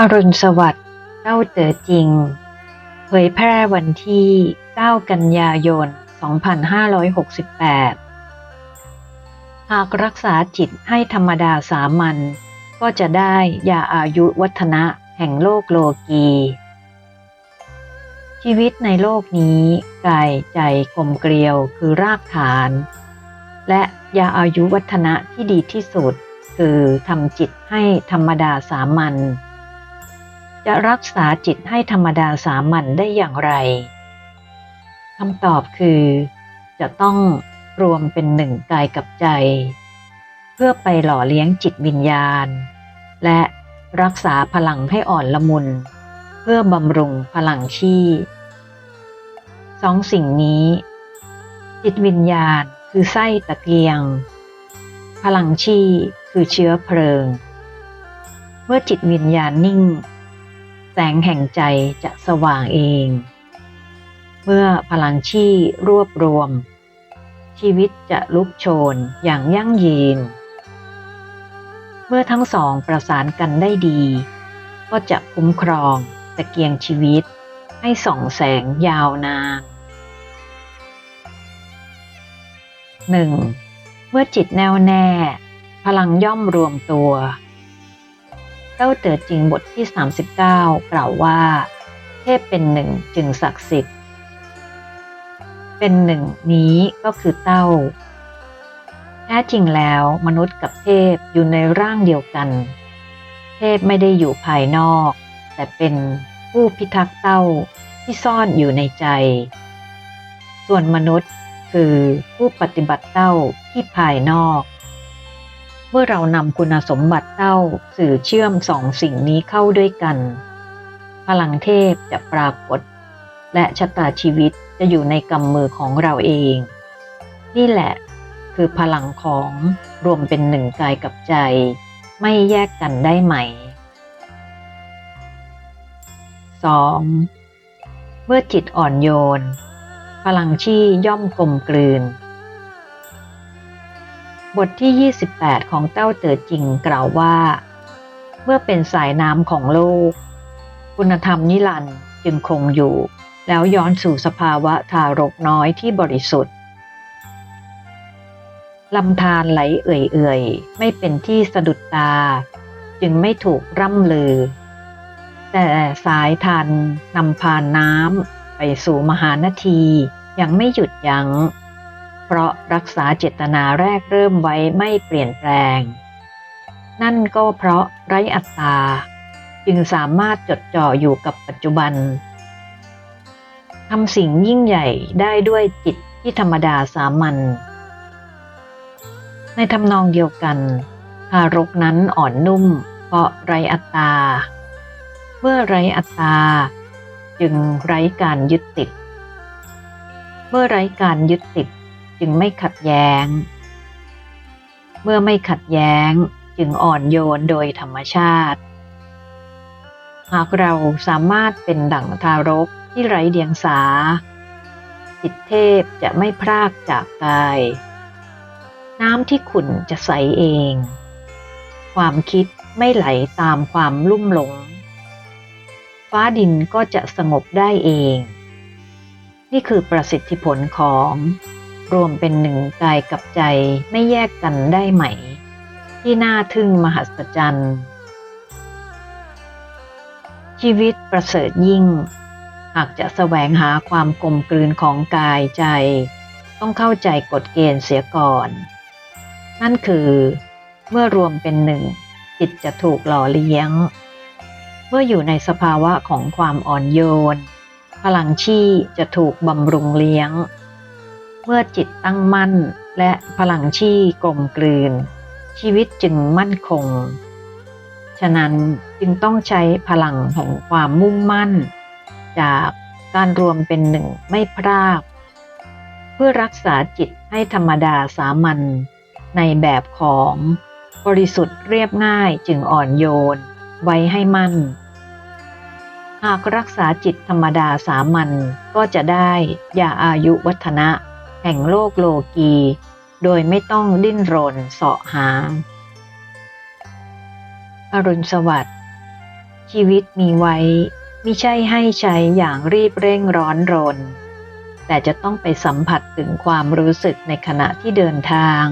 อรุณสวัสดิ์เต้าเต๋อจริง เผยแพร่วันที่ 9 กันยายน 2568 หากรักษาจิตให้ธรรมดาสามัญก็จะได้ยาอายุวัฒนะแห่งโลกโลกี ชีวิตในโลกนี้กายใจกลมเกลียวคือรากฐาน และยาอายุวัฒนะที่ดีที่สุด คือทำจิตให้ธรรมดาสามัญ จะรักษาจิตให้ธรรมดาสามัญได้อย่างไรคำตอบคือ จะต้องรวมเป็นหนึ่งกายกับใจ เพื่อไปหล่อเลี้ยงจิตวิญญาณ และรักษาพลังให้อ่อนละมุน เพื่อบำรุงพลังชีพสองสิ่งนี้ จิตวิญญาณคือไส้ตะเกียง พลังชีคือเชื้อเพลิง เมื่อจิตวิญญาณนิ่ง แสงแห่งใจจะสว่างเอง เมื่อพลังชีรวบรวม ชีวิตจะลุกโชนอย่างยั่งยืน เมื่อทั้งสองประสานกันได้ดี ก็จะคุ้มครองตะเกียงชีวิตให้ส่องแสงยาวนาน 1. เมื่อจิตแน่วแน่ พลังย่อมรวมตัว เต้าเต๋อจริงบทที่ 39 กล่าวว่า เทพเป็นหนึ่งจึงศักดิ์สิทธิ์ เป็นหนึ่งนี้ก็คือเต้า แท้จริงแล้วมนุษย์กับเทพอยู่ในร่างเดียวกัน เทพไม่ได้อยู่ภายนอก แต่เป็นผู้พิทักษ์เต้าที่ซ่อนอยู่ในใจ ส่วนมนุษย์คือผู้ปฏิบัติเต้าที่ภายนอก มื่อเรานำคุณสมบัติเต้าสื่อเชื่อมสองสิ่งนี้เข้าด้วยกัน พลังเทพจะปรากฏ และชะตาชีวิตจะอยู่ในกำมือของเราเอง นี่แหละคือพลังของรวมเป็นหนึ่งกายกับใจ ไม่แยกกันได้ไหม 2. เมื่อจิตอ่อนโยน พลังชี่ย่อมกลมกลืน บทที่ 28 ของเต้าเต๋อจริงกล่าวว่า เมื่อเป็นสายน้ำของโลก คุณธรรมนิรันด์จึงคงอยู่ แล้วย้อนสู่สภาวะทารกน้อยที่บริสุทธิ์ลำธารไหลเอื่อยๆ ไม่เป็นที่สะดุดตา จึงไม่ถูกร่ำลือ แต่สายทันนำพานน้ำไปสู่มหานาทียังไม่หยุดยัง้ง เพราะรักษาเจตนาแรกเริ่มไว้ไม่เปลี่ยนแปลง นั่นก็เพราะไร้อัตตา จึงสามารถจดจ่ออยู่กับปัจจุบันทำสิ่งยิ่งใหญ่ได้ด้วยจิตที่ธรรมดาสามัญในทำนองเดียวกันทารกนั้นอ่อนนุ่ม เพราะไรอัตตา เมื่อไรอัตตา จึงไร้การยึดติด เมื่อไร้การยึดติด จึงไม่ขัดแย้ง เมื่อไม่ขัดแย้งจึงอ่อนโยนโดยธรรมชาติ หากเราสามารถเป็นดั่งทารกที่ไร้เดียงสา จิตเทพจะไม่พรากจากกาย น้ำที่ขุ่นจะใสเอง ความคิดไม่ไหลตามความลุ่มหลง ฟ้าดินก็จะสงบได้เอง นี่คือประสิทธิผลของ รวมเป็นหนึ่งกายกับใจไม่แยกกันได้ไหม ที่น่าทึ่งมหัศจรรย์ชีวิตประเสริฐยิ่ง หากจะแสวงหาความกลมกลืนของกายใจ ต้องเข้าใจกฎเกณฑ์เสียก่อน นั่นคือ เมื่อรวมเป็นหนึ่งจิตจะถูกหล่อเลี้ยง เมื่ออยู่ในสภาวะของความอ่อนโยน พลังชี่จะถูกบำรุงเลี้ยง เมื่อจิตตั้งมั่นและพลังชี่กลมกลืน ชีวิตจึงมั่นคง ฉะนั้นจึงต้องใช้พลังแห่งความมุ่งมั่น จากการรวมเป็นหนึ่งไม่พราก เพื่อรักษาจิตให้ธรรมดาสามัญในแบบของบริสุทธิ์เรียบง่ายจึงอ่อนโยน ไว้ให้มั่น หากรักษาจิตธรรมดาสามัญก็จะได้ยาอายุวัฒนะ แห่งโลกโลกี โดยไม่ต้องดิ้นรนเสาะหา อรุณสวัสดิ์ ชีวิตมีไว้ไม่ใช่ให้ใช้อย่างรีบเร่งร้อนรน แต่จะต้องไปสัมผัสถึงความรู้สึกในขณะที่เดินทาง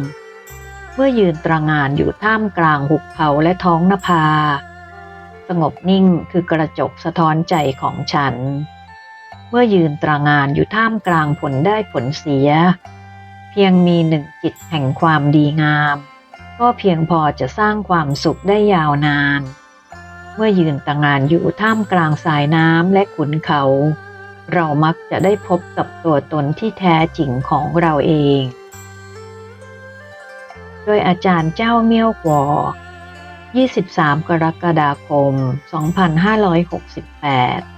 เมื่อยืนตระงานอยู่ท่ามกลางหุบเขาและท้องนภา สงบนิ่งคือกระจกสะท้อนใจของฉัน มื่อยืนตระงานอยู่ท่ามกลางผลได้ผลเสีย เพียงมีหนึ่งจิตแห่งความดีงาม ก็เพียงพอจะสร้างความสุขได้ยาวนาน เมื่อยืนตระงานอยู่ท่ามกลางสายน้ำและขุนเขา เรามักจะได้พบกับตัวตนที่แท้จริงของเราเอง โดยอาจารย์เจ้าเมี่ยวกวอ23 กรกฎาคม 2568